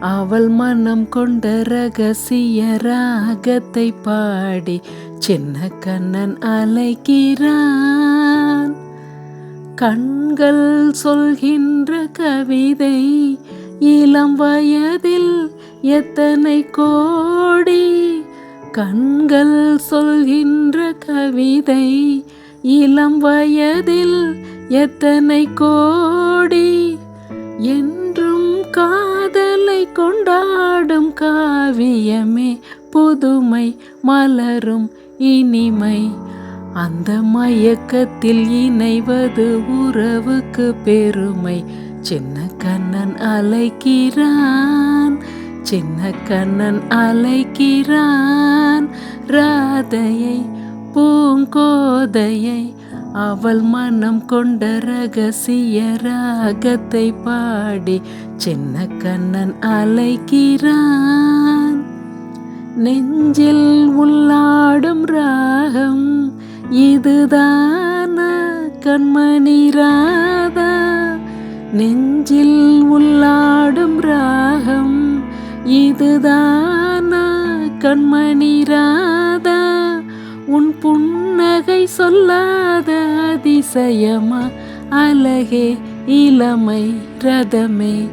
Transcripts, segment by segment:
அவள் மனம் கொண்ட ரகசிய ராகத்தை பாடி சின்ன கண்ணன் அலைக்கிறான் கண்கள் சொல்கின்ற கவிதை இளம் வயதில் எத்தனை கோடி? கண்கள் சொல்கின்ற கவிதை இளம் வயதில் எத்தனை கோடி? என் இதயமே புதுமை மலரும் இனிமை. அந்த மயக்கத்தில் இணைவது உறவுக்கு பெருமை. சின்ன கண்ணன் அலைக்கிறான் சின்ன கண்ணன் அலைக்கிறான் ராதையை பூங்கோதையை அவள் மனம் கொண்ட ரகசிய ராகத்தை பாடி சின்ன கண்ணன் அலைக்கிறான் நெஞ்சில் உள்ளாடும் ராகம் இதுதானா? கண்மணி ராதா நெஞ்சில் உள்ளாடும் ராகம் இதுதானா? கண்மணி ராதா உன் புன்னகை சொல்லாத அதிசயமா? அழகே இளமை ரதமே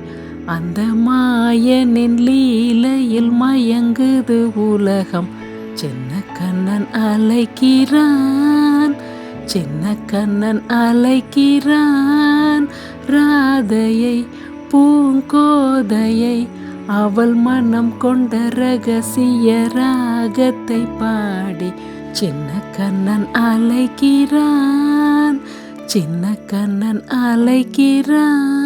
அந்த மாயனின் லீலையில் மயங்குது உலகம். சின்ன கண்ணன் அலைக்கிறான் சின்ன கண்ணன் அலைக்கிறான் ராதையை பூங்கோதையை அவள் மனம் கொண்ட ரகசிய ராகத்தை பாடி சின்ன கண்ணன் அலைக்கிறான் சின்ன கண்ணன் அலைக்கிறான்